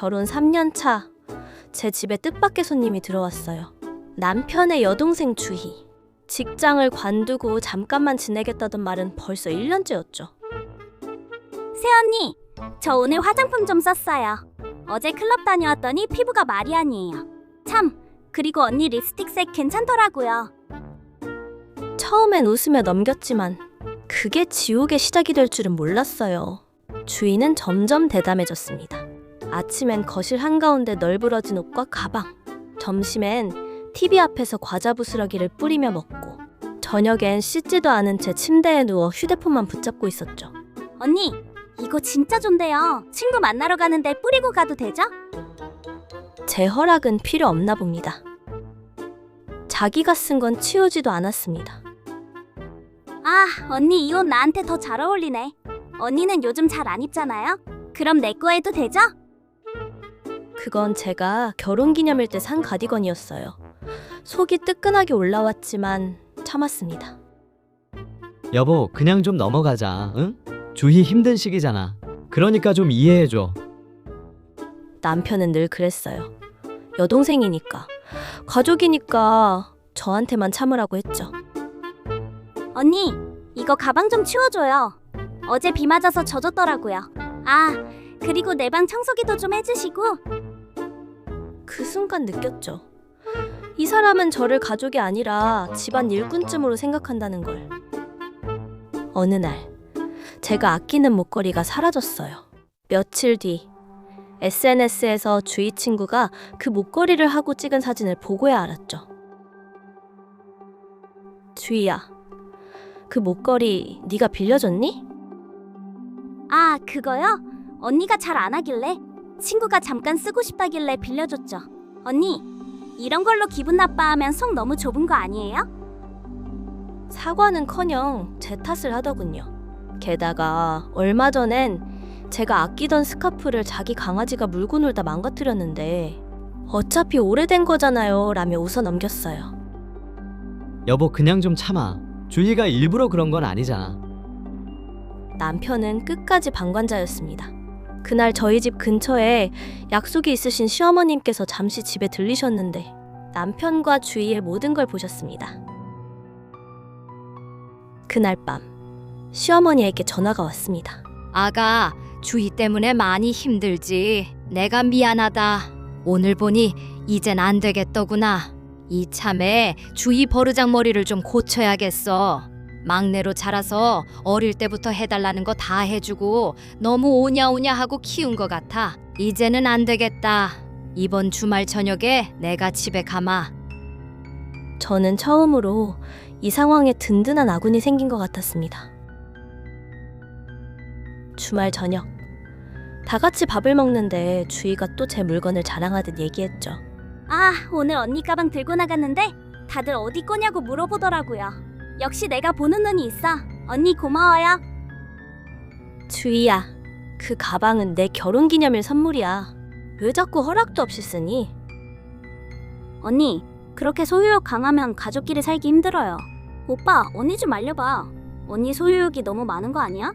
결혼 3년 차. 제 집에 뜻밖의 손님이 들어왔어요. 남편의 여동생 주희. 직장을 관두고 잠깐만 지내겠다던 말은 벌써 1년째였죠. 새언니, 저 오늘 화장품 좀 썼어요. 어제 클럽 다녀왔더니 피부가 말이 아니에요. 참, 그리고 언니 립스틱 색 괜찮더라고요. 처음엔 웃으며 넘겼지만 그게 지옥의 시작이 될 줄은 몰랐어요. 주인은 점점 대담해졌습니다. 아침엔 거실 한가운데 널브러진 옷과 가방, 점심엔 TV 앞에서 과자 부스러기를 뿌리며 먹고, 저녁엔 씻지도 않은 채 침대에 누워 휴대폰만 붙잡고 있었죠. 언니, 이거 진짜 좋대요. 친구 만나러 가는데 뿌리고 가도 되죠? 제 허락은 필요 없나 봅니다. 자기가 쓴 건 치우지도 않았습니다. 아, 언니 이 옷 나한테 더 잘 어울리네. 언니는 요즘 잘 안 입잖아요. 그럼 내 거 해도 되죠? 그건 제가 결혼 기념일 때 산 가디건이었어요. 속이 뜨끈하게 올라왔지만 참았습니다. 여보, 그냥 좀 넘어가자. 응? 주희 힘든 시기잖아. 그러니까 좀 이해해 줘. 남편은 늘 그랬어요. 여동생이니까, 가족이니까 저한테만 참으라고 했죠. 언니, 이거 가방 좀 치워줘요. 어제 비 맞아서 젖었더라고요. 아, 그리고 내 방 청소기도 좀 해주시고. 그 순간 느꼈죠. 이 사람은 저를 가족이 아니라 집안 일꾼쯤으로 생각한다는 걸. 어느 날, 제가 아끼는 목걸이가 사라졌어요. 며칠 뒤, SNS에서 주위 친구가 그 목걸이를 하고 찍은 사진을 보고야 알았죠. 주희야, 그 목걸이 네가 빌려줬니? 아, 그거요? 언니가 잘 안 하길래 친구가 잠깐 쓰고 싶다길래 빌려줬죠. 언니, 이런 걸로 기분 나빠하면 속 너무 좁은 거 아니에요? 사과는커녕 제 탓을 하더군요. 게다가 얼마 전엔 제가 아끼던 스카프를 자기 강아지가 물고 놀다 망가뜨렸는데 어차피 오래된 거잖아요 라며 웃어 넘겼어요. 여보, 그냥 좀 참아. 주희가 일부러 그런 건 아니잖아. 남편은 끝까지 방관자였습니다. 그날 저희 집 근처에 약속이 있으신 시어머님께서 잠시 집에 들리셨는데 남편과 주위의 모든 걸 보셨습니다. 그날 밤 시어머니에게 전화가 왔습니다. 아가, 주희 때문에 많이 힘들지. 내가 미안하다. 오늘 보니 이젠 안 되겠더구나. 이참에 주희 버르장 머리를 좀 고쳐야겠어. 막내로 자라서 어릴 때부터 해달라는 거 다 해주고 너무 오냐오냐 하고 키운 것 같아. 이제는 안 되겠다. 이번 주말 저녁에 내가 집에 가마. 저는 처음으로 이 상황에 든든한 아군이 생긴 것 같았습니다. 주말 저녁 다 같이 밥을 먹는데 주희가 또 제 물건을 자랑하듯 얘기했죠. 아, 오늘 언니 가방 들고 나갔는데 다들 어디 거냐고 물어보더라고요. 역시 내가 보는 눈이 있어. 언니 고마워요. 주희야, 그 가방은 내 결혼 기념일 선물이야. 왜 자꾸 허락도 없이 쓰니? 언니, 그렇게 소유욕 강하면 가족끼리 살기 힘들어요. 오빠, 언니 좀 알려봐. 언니 소유욕이 너무 많은 거 아니야?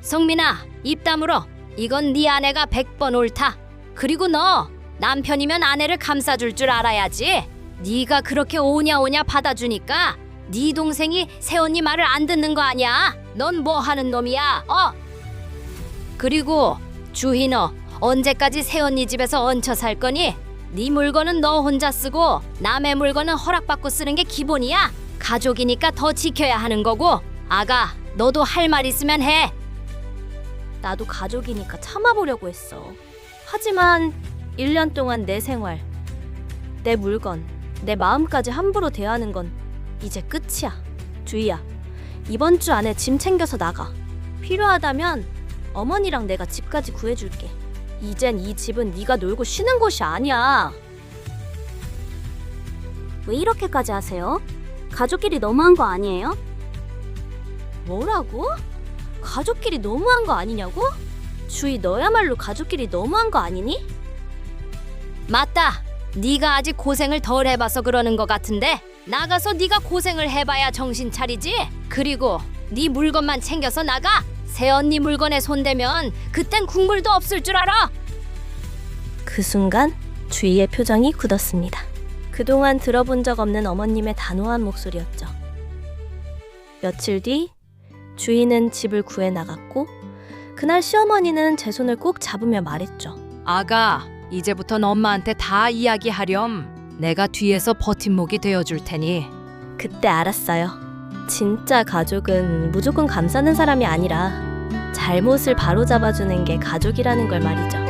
성민아, 입 다물어. 이건 네 아내가 백번 옳다. 그리고 너 남편이면 아내를 감싸줄 줄 알아야지. 네가 그렇게 오냐 오냐 받아주니까 네 동생이 새언니 말을 안 듣는 거 아니야? 넌 뭐 하는 놈이야? 어? 그리고 주희 너 언제까지 새언니 집에서 얹혀 살 거니? 네 물건은 너 혼자 쓰고 남의 물건은 허락받고 쓰는 게 기본이야. 가족이니까 더 지켜야 하는 거고. 아가, 너도 할 말 있으면 해. 나도 가족이니까 참아보려고 했어. 하지만 1년 동안 내 생활, 내 물건, 내 마음까지 함부로 대하는 건 이제 끝이야. 주희야, 이번 주 안에 짐 챙겨서 나가. 필요하다면 어머니랑 내가 집까지 구해줄게. 이젠 이 집은 네가 놀고 쉬는 곳이 아니야. 왜 이렇게까지 하세요? 가족끼리 너무한 거 아니에요? 뭐라고? 가족끼리 너무한 거 아니냐고? 주희 너야말로 가족끼리 너무한 거 아니니? 맞다. 네가 아직 고생을 덜 해봐서 그러는 것 같은데 나가서 네가 고생을 해봐야 정신 차리지. 그리고 네 물건만 챙겨서 나가. 새 언니 물건에 손대면 그땐 국물도 없을 줄 알아. 그 순간 주희의 표정이 굳었습니다. 그동안 들어본 적 없는 어머님의 단호한 목소리였죠. 며칠 뒤 주희는 집을 구해 나갔고 그날 시어머니는 제 손을 꼭 잡으며 말했죠. 아가, 이제부턴 엄마한테 다 이야기하렴. 내가 뒤에서 버팀목이 되어줄 테니. 그때 알았어요. 진짜 가족은 무조건 감싸는 사람이 아니라 잘못을 바로잡아주는 게 가족이라는 걸 말이죠.